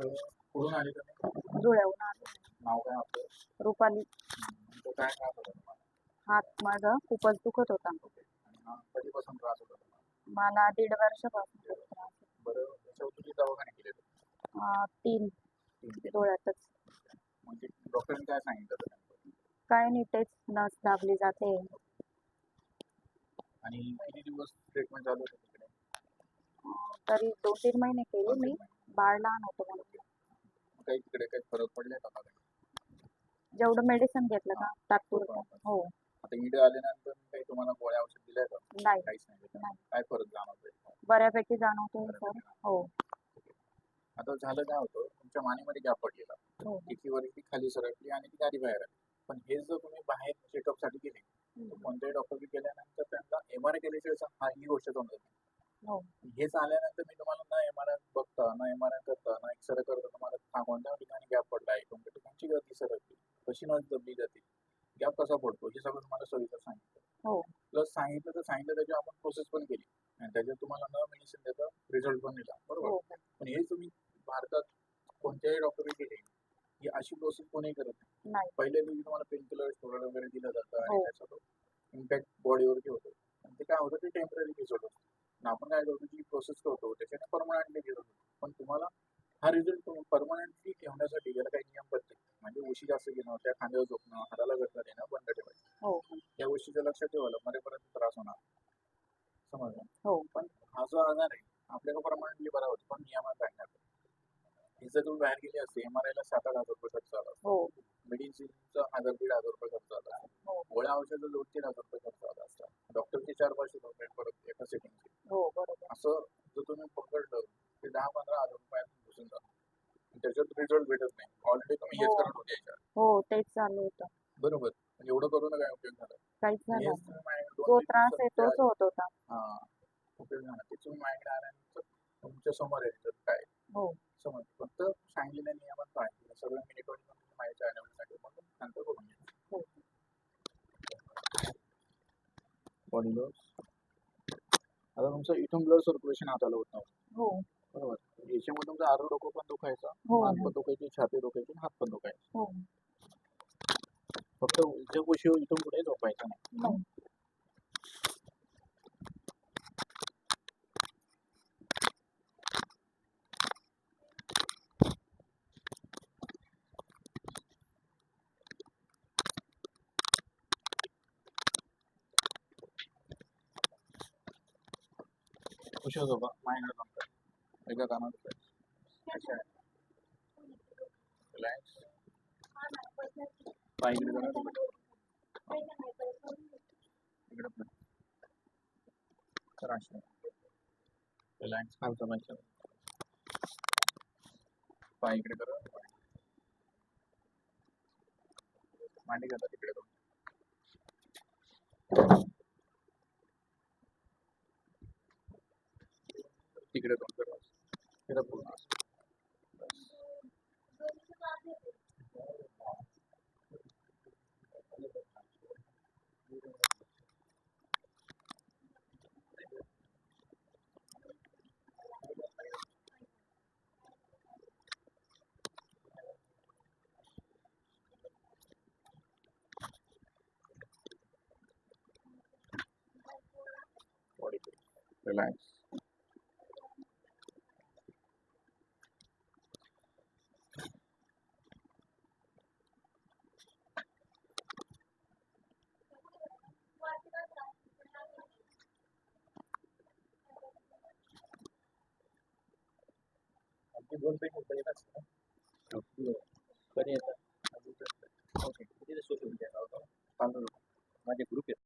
कुठून आले तुम्ही जुळवून आलो. नाव काय आपलं? रुपाली. तो काय त्रास होता तुम्हाला? हात माझा खूपच दुखत होता. आणि हा कधीपासून त्रास होता तुम्हाला? मला दीड वर्षापासून तो त्रास होता. बरं त्याच्यावर किती दवाखाने केले तुम्ही? अं, तीन. तीन. डोळ्यातच म्हणजे डॉक्टरांनी काय सांगितलं होतं नेमकं? काय नाही तेच नस दाबली जाते. आणि किती दिवस ट्रीटमेंट चालू होतं तिकडे? अं, तरी दोन तीन महिने केले मी. बाळ लहान होतं म्हणून. काही तिकडे काही फरक पडले का मला जेवढं मेडिसिन घेतलं का तात्पुरतं हो. आता इडे आल्यानंतर काही तुम्हाला गोळ्या औषध दिल्या का? नाही काहीच नाही दिलं. नाही. काय फरक जाणवतोय? बऱ्यापैकी जाणवतोय सर. हो. आता झालं काय होतं तुमच्या मानेमध्ये गॅप पडलेला. हो. एकी वरती खाली सरकली आणि ती गाडी बाहेर आली. पण हे जर तुम्ही बाहेर चेकअपसाठी गेले तर कोणत्याही डॉक्टरकडे गेल्यानंतर त्यांना एम आर आय केल्याशिवाय हा ही गोष्ट समजत नाही. हो. हेच आल्यानंतर मी तुम्हाला न एम आर आय बघता न एम आर आय करता न एक्सरे करता तुम्हाला हा कोणत्या ठिकाणी गॅप पडला आहे. कोणत्या ठिकाणची गती सरकली कशी नस दबली जाते गॅप कसा पडतो? हे सगळं तुम्हाला सविस्तर सांगितलं. हो. प्लस सांगितलं तर सांगितलं त्याची आपण प्रोसेस पण केली. आणि त्याच्यात तुम्हाला न मेडिसिन देता रिझल्ट पण दिला बरोबर? हो. पण हे तुम्ही भारतात कोणत्याही डॉक्टरकडे गेले ही अशी प्रोसेस कोणी करत नाही. पहिले दिवशी तुम्हाला पेन किलर स्टोरॉइड वगैरे दिलं जातं आणि हो. त्याचा तो इम्पॅक्ट बॉडीवरती होतो. आणि ते काय होतं ते टेंपररी रिझल्ट होतो. आपण काय करतो जी प्रोसेस करतो त्याच्याने परमनंटली रिझल्ट होतो पण तुम्हाला हा रिझल्ट परमनंटली ठेवण्यासाठी याला काही नियमबद्ध आहे. म्हणजे उशी जास्त घेणं त्या खांद्यावर झोपणं हाताला घटना देणं बंद ठेवायचं. हो. या गोष्टीचं लक्षात ठेवायला मरेपर्यंत त्रास होणार. समजलं? हो. पण हा जो आजार आहे आपल्याला परमनंटली बरा होतो पण नियमात राहणार. हे जर तुम्ही बाहेर गेले असते एम आर आयला सात आठ हजार रुपये खर्च आला हो. मेडिसिनचा हजार दीड हजार रुपये खर्च आला हो. गोळ्या औषध दोन तीन हजार रुपये खर्च आला असता. डॉक्टरचे चार पाचशे रुपये परत एका सेटिंगचे हो बरोबर. असं जर तुम्ही पकडलं ते दहा पंधरा हजार रुपयात घुसून जातं. त्याच्यात रिझल्ट भेटत नाही. ऑलरेडी तुम्ही हेच हो. करत होते याच्यात. हो तेच चालू होतं. बरोबर. पण एवढं करून काय उपयोग झाला? काहीच हेच झालं तुम्ही माझ्याकडे दोन जो तीन त्रास दिवसात आहे तोच त्या- होत होता. हा उपयोग झाला. ते तुम्ही माझ्याकडे आल्यानंतर तुमच्यासमोर आहे त्याच्यात काय? हो. समज फक्त सांगितलेल्या नियमात पाहिजे सगळं मी रेकॉर्ड करून माझ्या चॅनलसाठी मग नंतर करून हो. बॉडी लॉस आता तुमचं इथून ब्लड सर्क्युलेशन होत. नव्हतं हो. बरोबर. याच्यामुळे तुमचं आरो डोकं पण दुखायचं. हो. मान पण दुखायची छाती दुखायची हात पण दुखायचे. हो. फक्त उलट्या गोष्टी इथून पुढे झोपायचं नाही नाही. खुशी झोपा माझ्याकडे एका कानात रिलॅक्स पाय इकडे करा पण. करा रिलॅक्स खालचा पाय पाय इकडे करा. मांडी घाला तिकडे करून तिकडे दोन पेट कंपनी बरे येतात ओके किती सोशल मीडिया माझे ग्रुप येतो